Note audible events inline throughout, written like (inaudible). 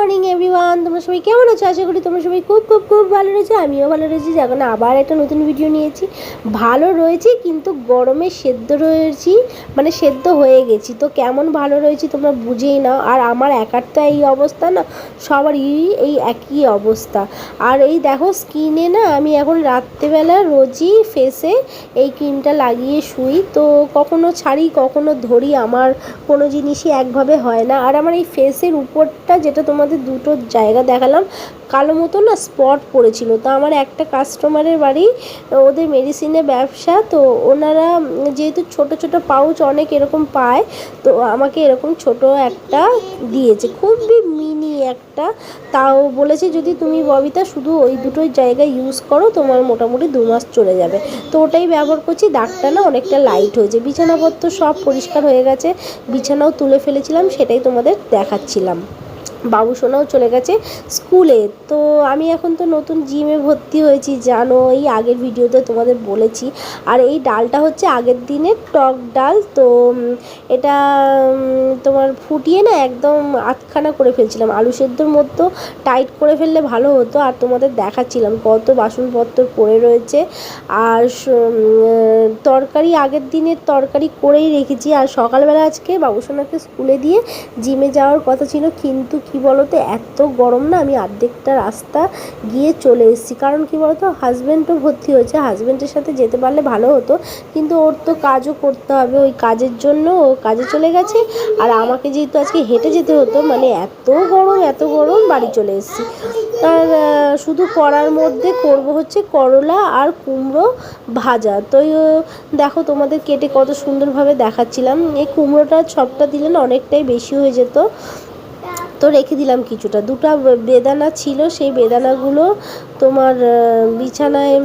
Morning, everyone. তোমরা সবাই কেমন আছো? আশা করি তোমরা সবাই খুব খুব খুব ভালো রয়েছে। আমিও ভালো রয়েছি। এখন আবার একটা নতুন ভিডিও নিয়েছি। ভালো রয়েছি, কিন্তু গরমে সেদ্ধ রয়েছি মানে সেদ্ধ হয়ে গেছি। তো কেমন ভালো রয়েছি তোমরা বুঝেই নাও। আর আমার একার তো এই অবস্থা না, সবারই এই একই অবস্থা। আর এই দেখো স্কিনে না, আমি এখন রাত্রেবেলা রোজই ফেসে এই ক্রিমটা লাগিয়ে শুই। তো কখনো ছাড়ি, কখনো ধরি, আমার কোনো জিনিসই একভাবে হয় না। আর আমার এই ফেসের উপরটা, যেটা তোমাদের দুটো জায়গা দেখালাম। কালো মতো না স্পট পড়েছিল। তো আমার একটা কাস্টমারের বাড়ি, ওদের মেডিসিনের ব্যবসা, তো ওনারা যেহেতু ছোট ছোট পাউচ অনেক এরকম পায়, তো আমাকে এরকম ছোট একটা দিয়েছে। খুবই মিনি একটা। তাও বলেছে যদি তুমি ববিতা শুধু ওই দুটোই জায়গায় ইউজ করো, তোমার মোটামুটি দু মাস চলে যাবে। তো ওটাই ব্যবহার করছি। দাগটা না অনেকটা লাইট হয়েছে। বিছানাপত্র সব পরিষ্কার হয়ে গেছে। বিছানাও তুলে ফেলেছিলাম, সেটাই তোমাদের দেখাচ্ছিলাম। বাবু সোনাও চলে গেছে স্কুলে। তো আমি এখন তো নতুন জিমে ভর্তি হয়েছি, জানো, এই আগের ভিডিওতে তোমাদের বলেছি। আর এই ডালটা হচ্ছে আগের দিনের টক ডাল, তো এটা তোমার ফুটিয়ে না একদম আধখানা করে ফেলছিলাম। আলু সেদ্ধর মধ্যে টাইট করে ফেললে ভালো হতো, আর তোমাদের দেখাচ্ছিলাম কত বাসনপত্র পড়ে রয়েছে। আর তরকারি আগের দিনের তরকারি করেই রেখেছি। আর সকালবেলা আজকে বাবুসোনাকে স্কুলে দিয়ে জিমে যাওয়ার কথা ছিল, কিন্তু কি বলতো, এত গরম না, আমি আর্ধেকটা রাস্তা গিয়ে চলে এসেছি। কারণ কি বলতো হাজব্যান্ডও ভর্তি হয়েছে হাজব্যান্ডের সাথে যেতে পারলে ভালো হতো, কিন্তু ওর তো কাজও করতে হবে, ওই কাজের জন্য ও কাজে চলে গেছে। আর আমাকে যেহেতু আজকে হেঁটে যেতে হতো মানে এত গরম এত গরম, বাড়ি চলে এসেছি। আর শুধু করার মধ্যে করব হচ্ছে করলা আর কুমড়ো ভাজা। তো দেখো তোমাদের কেটে কত সুন্দরভাবে দেখাচ্ছিলাম। এই কুমড়োটা সবটা দিলে না অনেকটাই বেশি হয়ে যেত। তো রেখে দিলাম কিছুটা। দুটো বেদানা ছিল, সেই বেদানাগুলো তোমার বিছানায়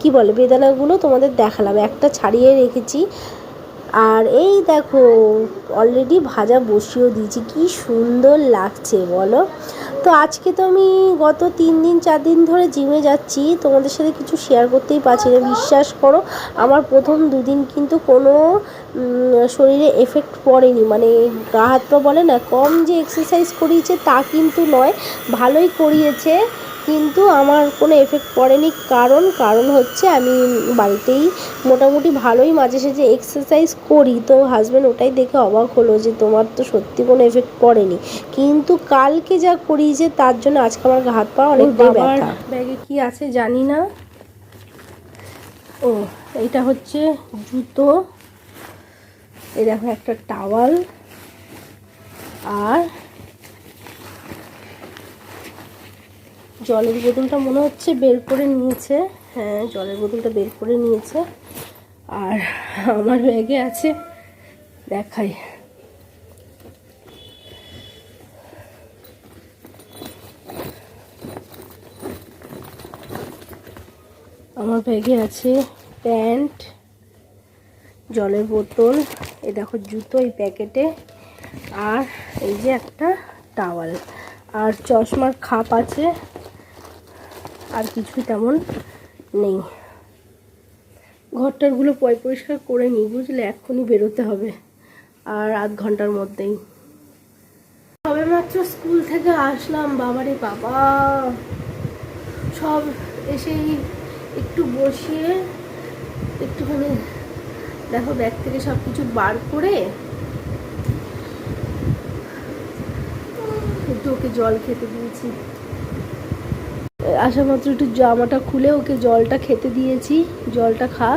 কি বলে, বেদানাগুলো তোমাদের দেখালাম। একটা ছাড়িয়ে রেখেছি। আর এই দেখো অলরেডি ভাজা বসিয়েও দিয়েছি। কি সুন্দর লাগছে, বলো? তো আজকে তো আমি গত তিন দিন, চার দিন ধরে জিমে যাচ্ছি। তোমাদের সাথে কিছু শেয়ার করতেই পারছি না, বিশ্বাস করো। আমার প্রথম দুদিন কিন্তু কোনো শরীরে এফেক্ট পড়েনি। মানে গা হাত পা বলে না কম যে এক্সারসাইজ করিয়েছে তা কিন্তু নয় ভালোই করিয়েছে কিন্তু আমার কোনো এফেক্ট পড়েনি। কারণ কারণ হচ্ছে আমি বাড়িতেই মোটামুটি ভালোই মাঝে সাঝে এক্সারসাইজ করি। তো হাজব্যান্ড ওটাই দেখে অবাক হলো যে তোমার তো সত্যি কোনো এফেক্ট পড়েনি। কিন্তু কালকে যা করিয়েছে তার জন্য আজকে আমার হাত পা অনেকটাই ব্যথা। ব্যাগে কি আছে জানি না। ও এটা হচ্ছে জুতো। এই দেখো, একটা টাওয়াল আর জলের বোতলটা মনে হচ্ছে বের করে নিয়েছে। হ্যাঁ জলের বোতলটা বের করে নিয়েছে। আর আমার ব্যাগে আছে, দেখাই। আমার ব্যাগে আছে প্যান্ট, জলের বোতল এই দেখো জুতো এই প্যাকেটে। আর এই যে একটা টাওয়াল। আর চশমার খাপ আছে। আর কিছুই তেমন নেই। ঘরটারগুলো পয় পরিষ্কার করে নিই, বুঝলে? এক্ষুনি বেরোতে হবে। আর আধ ঘণ্টার মধ্যেই। সবে মাত্র স্কুল থেকে আসলাম, বাবারে বাবা। সব এসেই একটু বসিয়ে একটুখানি দেখো, ব্যাগ থেকে সব কিছু বার করে একটু ওকে জল খেতে দিয়েছি। আসা মাত্র একটু জামাটা খুলে ওকে জলটা খেতে দিয়েছি, জলটা খা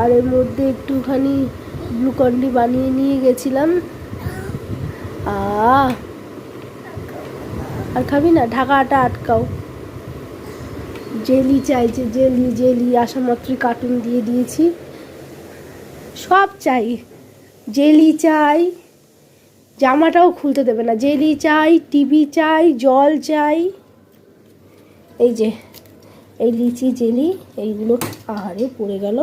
আর এর মধ্যে একটুখানি গ্লুকন্ডি বানিয়ে নিয়ে গেছিলাম। আর খাবি না? ঢাকাটা আটকাও। জেলি চাইছে, জেলি জেলি আসা মাত্রই কার্টুন দিয়ে দিয়েছি। সব চাই। জেলি চাই, জামাটাও খুলতে দেবে না। জেলি চাই, টিভি চাই, জল চাই। এই যে, এই লিচি জেলি, এইগুলো আহারে পড়ে গেল।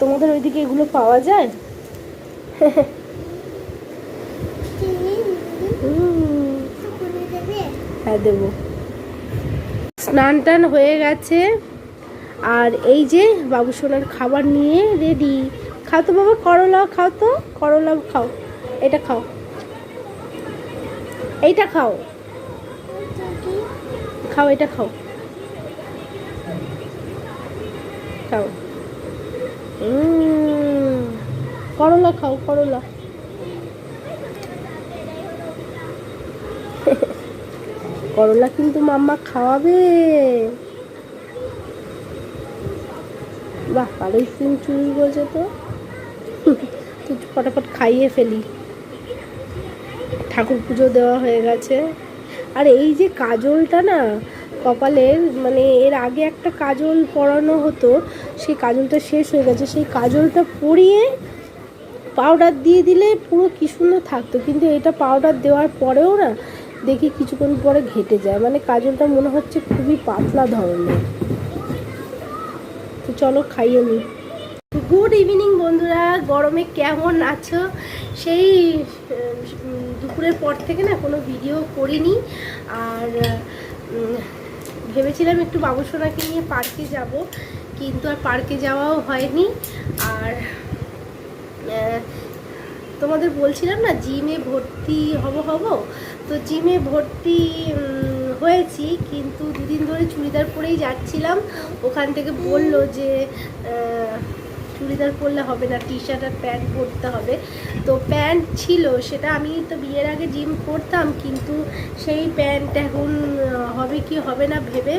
তোমাদের ওইদিকে এগুলো পাওয়া যায় (laughs) হুম, হ্যাঁ দেবো। স্নান টান হয়ে গেছে। আর এই যে বাবু সোনার খাবার নিয়ে রেডি খাও তো বাবা, করলা খাও তো, করলা খাও। এটা খাও। এইটা খাও। খাও, এটা খাও। খাও। করলা খাও, করলা। করলা কিন্তু মাম্মা খাওয়াবে। বাহ, ভালোই সিম চুরি করেছে তো। তুই ফটাফট খাইয়ে ফেলি। ঠাকুর পুজো দেওয়া হয়ে গেছে। আর এই যে কাজলটা না, কপালের মানে এর আগে একটা কাজল পরানো হতো, সেই কাজলটা শেষ হয়ে গেছে। সেই কাজলটা পরিয়ে পাউডার দিয়ে দিলে পুরো কি সুন্দর থাকতো। কিন্তু এটা পাউডার দেওয়ার পরেও না দেখি কিছুক্ষণ পরে ঘেটে যায়। মানে কাজলটা মনে হচ্ছে খুবই পাতলা ধরনের। তো চলো খাইয়ে নিই গুড ইভিনিং বন্ধুরা, গরমে কেমন আছো? সেই দুপুরের পর থেকে না কোনো ভিডিও করিনি। আর ভেবেছিলাম একটু বাবুসোনাকে নিয়ে পার্কে যাব, কিন্তু আর পার্কে যাওয়াও হয়নি। আর তোমাদের বলছিলাম না, জিমে ভর্তি হব হব। তো জিমে ভর্তি হয়েছি, কিন্তু দুদিন ধরে চুড়িদার পরেই যাচ্ছিলাম। ওখান থেকে বলল যে চুড়িদার পরলে হবে না টি শার্ট আর প্যান্ট পরতে হবে। তো প্যান্ট ছিল, সেটা আমি তো বিয়ের আগে জিম করতাম, কিন্তু সেই প্যান্ট এখন হবে কি হবে না ভেবে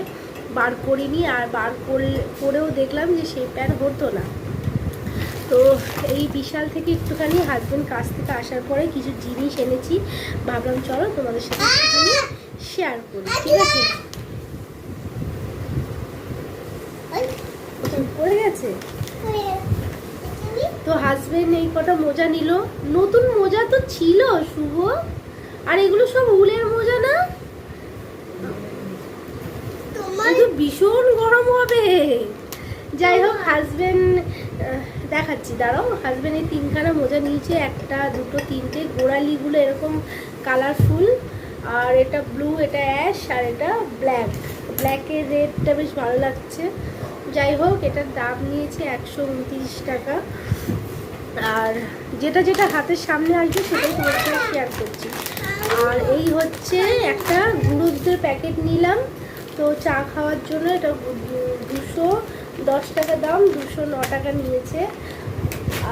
বার করিনি। আর বার করলে করেও দেখলাম যে সেই প্যান্ট হতো না। তো এই বিশাল থেকে একটুখানি হাজবেন্ড কাছ থেকে আসার পরে কিছু জিনিস এনেছি। ভাবলাম চলো তোমাদের সাথে একটুখানি শেয়ার করি ঠিক আছে? পড়ে গেছে? তো হাজবেন্ড এই কটা মোজা নিল। নতুন মোজা তো ছিল শুভ। আর এগুলো সব উলের মোজা না? কিন্তু ভীষণ গরম হবে। যাই হোক হাজবেন্ড দেখাচ্ছি, দাঁড়াও হাজবেন্ড এই তিনখানা মোজা নিয়েছে, একটা, দুটো, তিনটে, গোড়ালিগুলো এরকম কালারফুল আর এটা ব্লু এটা অ্যাশ আর এটা ব্ল্যাক ব্ল্যাকের রেডটা বেশ ভালো লাগছে। যাই হোক, এটার দাম নিয়েছে একশো উনত্রিশ টাকা। আর যেটা যেটা হাতের সামনে আসবে, সেটাই সাথে শেয়ার করছি। আর এই হচ্ছে একটা গুঁড়ো প্যাকেট নিলাম। তো চা খাওয়ার জন্য এটা দুশো দশ টাকা দাম, দুশো ন টাকা নিয়েছে।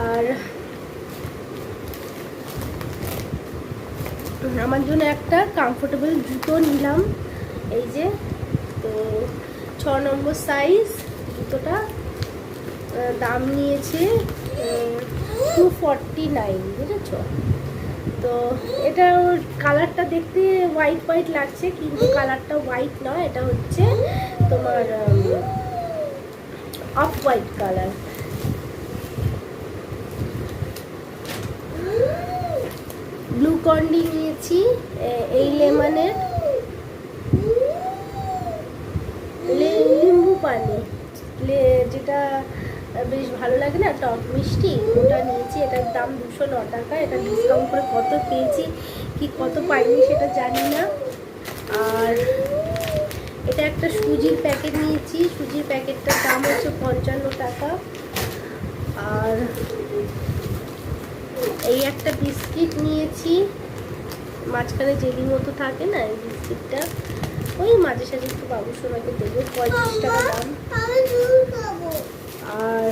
আর আমার জন্য একটা কমফোর্টেবল জুতো নিলাম। এই যে, তো ছ নম্বর সাইজ জুতোটা দাম নিয়েছে টু ফর্টি নাইন বুঝেছ? তো এটা ওর কালারটা দেখতে হোয়াইট হোয়াইট লাগছে, কিন্তু কালারটা হোয়াইট নয়, এটা হচ্ছে তোমার অফ হোয়াইট কালার ব্লু কন্ডি নিয়েছি এই লেমনের। লিম্বু পানি। যেটা বেশ ভালো লাগে না, টক মিষ্টি, ওটা নিয়েছি। এটার দাম দুশো ন টাকা, এটা ডিসকাউন্ট করে কত পেয়েছি, কি কত পাইনি সেটা জানি না। আর এটা একটা সুজির প্যাকেট নিয়েছি। সুজির প্যাকেটটার দাম হচ্ছে পঞ্চান্ন টাকা। আর এই একটা বিস্কিট নিয়েছি। মাঝখানে জেলি মতো থাকে না এই বিস্কিটটা? ওই মাঝে সাঝে একটু বাবু সোনাকে দেবো পঁয়ত্রিশ টাকা দাম। আর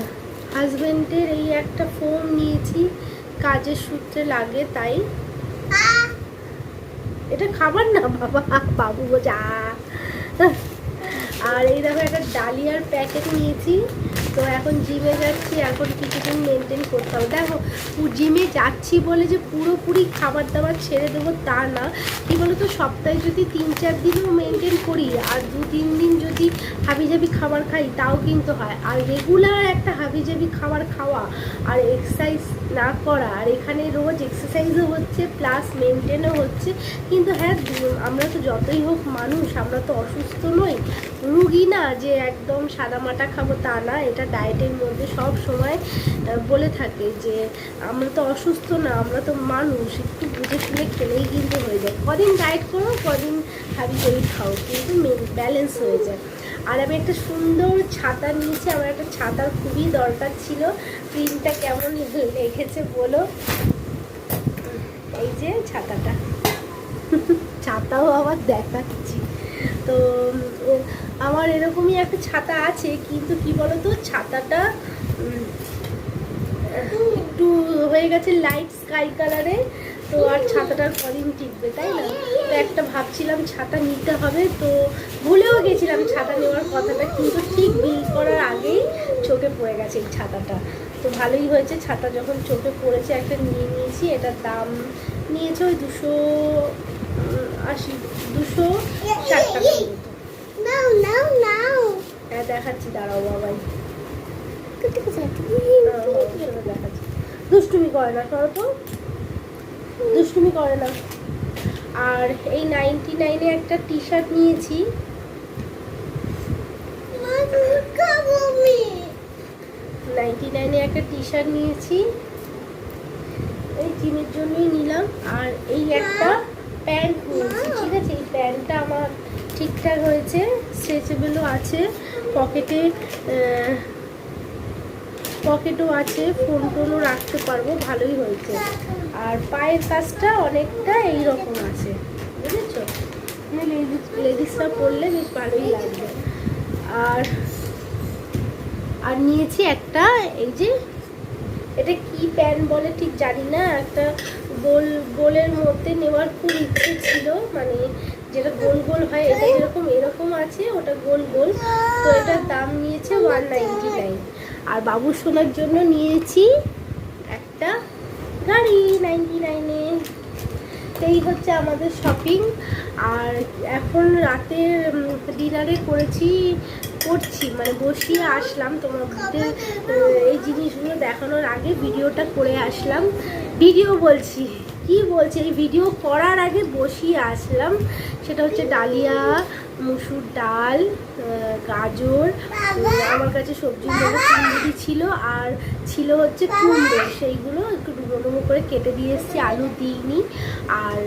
হাজবেন্ডের এই একটা ফোন নিয়েছি, কাজের সূত্রে লাগে তাই। এটা খাবার না বাবা, বাবু বোঝা আর এই দেখো একটা ডালিয়ার প্যাকেট নিয়েছি। তো এখন জিমে যাচ্ছি, এখন কিছুদিন মেনটেন করতে হবে। দেখো জিমে যাচ্ছি বলে যে পুরোপুরি খাবার দাবার ছেড়ে দেবো তা না। কি বলতো, সপ্তাহে যদি তিন চার দিনও মেনটেন করি, আর দু তিন দিন যদি হাবিজাবি খাবার খাই, তাও কিন্তু হয়। আর রেগুলার একটা হাবিজাবি খাবার খাওয়া আর এক্সারসাইজ না করা, আর এখানে রোজ এক্সারসাইজও হচ্ছে প্লাস মেনটেনও হচ্ছে। কিন্তু হ্যাঁ আমরা তো যতই হোক মানুষ, আমরা তো অসুস্থ নই। রুগী না যে একদম সাদামাটা খাব তা না, এটা ডায়েটের মধ্যে সব সময় বলে থাকে যে আমরা তো অসুস্থ না, আমরা তো মানুষ, একটু বুঝে শুনে খেলেই কিন্তু হয়ে যায়। কদিন ডায়েট করো, কদিন হাবি জাবি খাও, কিন্তু ব্যালেন্স হয়ে যায়। আর আমি একটা সুন্দর ছাতা নিয়েছি, আমার একটা ছাতার খুবই দরকার ছিল। প্রিন্টটা কেমন (laughs) লেগেছে বলো? এই যে ছাতাটা। (laughs) ছাতাও আবার দেখাচ্ছি। তো আমার এরকমই একটা ছাতা আছে, কিন্তু কি বলতো, ছাতাটা একটু হয়ে গেছে লাইট স্কাই কালারে তো আর ছাতাটার কদিন টিকবে, তাই না? তো একটা ভাবছিলাম ছাতা নিতে হবে, তো ভুলেও গেছিলাম ছাতা নেওয়ার কথাটা, কিন্তু ঠিক বিল করার আগেই চোখে পড়ে গেছে এই ছাতাটা। তো ভালোই হয়েছে, ছাতা যখন চোখে পড়েছে, একটা নিয়ে নিয়েছি, এটার দাম নিয়েছে ওই দুশো আশি, দুশো ষাট টাকা মতো নাও নাও নাও হ্যাঁ দেখাচ্ছি দাঁড়াও বাবাই। দেখাচ্ছি দুষ্টুমি করে না করো তো। দুষ্টুমি করে না। আর এই নাইনটি নাইনে একটা টি শার্ট নিয়েছি। নাইনটি নাইনে একটা টি শার্ট নিয়েছি। এই জিমের জন্যই নিলাম। আর এই একটা প্যান্ট নিয়েছি। ঠিক আছে এই প্যান্টটা আমার ঠিকঠাক হয়েছে স্ট্রেচেবলও আছে। পকেটে পকেটও আছে ফোন টোনও রাখতে পারব, ভালোই হয়েছে। আর পায়ের কাজটা অনেকটা এই রকম আছে, বুঝেছ? লেডিস, লেডিসরা পরলে বেশ ভালোই লাগবে। আর আর নিয়েছি একটা, এই যে, এটা কি প্যান্ট বলে ঠিক জানি না, একটা গোল, গোলের মধ্যে নেওয়ার খুব ইচ্ছে ছিল মানে যেটা গোল গোল হয়, এটা যেরকম, এরকম আছে, ওটা গোল গোল। তো এটার দাম নিয়েছে ওয়ান নাইনটি নাইন আর বাবু সোনার জন্য নিয়েছি একটা গাড়ি নাইনটি নাইনে এই হচ্ছে আমাদের শপিং আর এখন রাতের ডিনারে করেছি, করছি মানে বসিয়ে আসলাম। তোমাদের এই জিনিসগুলো দেখানোর আগে ভিডিওটা করে আসলাম। ভিডিও বলছি। কি বলছে? এই ভিডিও করার আগে বসিয়ে আসলাম। সেটা হচ্ছে ডালিয়া, মুসুর ডাল গাজর আমার কাছে মধ্যে চিংড়ি ছিল, আর ছিল হচ্ছে কুমড়ো। সেইগুলো একটু ডুবো ডুবো করে কেটে দিয়ে এসেছি, আলু দিইনি। আর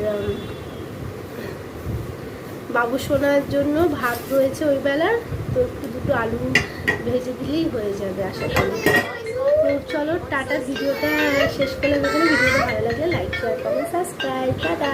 বাবু সোনার জন্য ভাত রয়েছে ওই বেলার, তো একটু দুটো আলু ভেজে দিলেই হয়ে যাবে, আশা করি। তো চলো টাটা ভিডিওটা শেষ করলে ভিডিওটা ভালো লাগলে like share comment subscribe tata.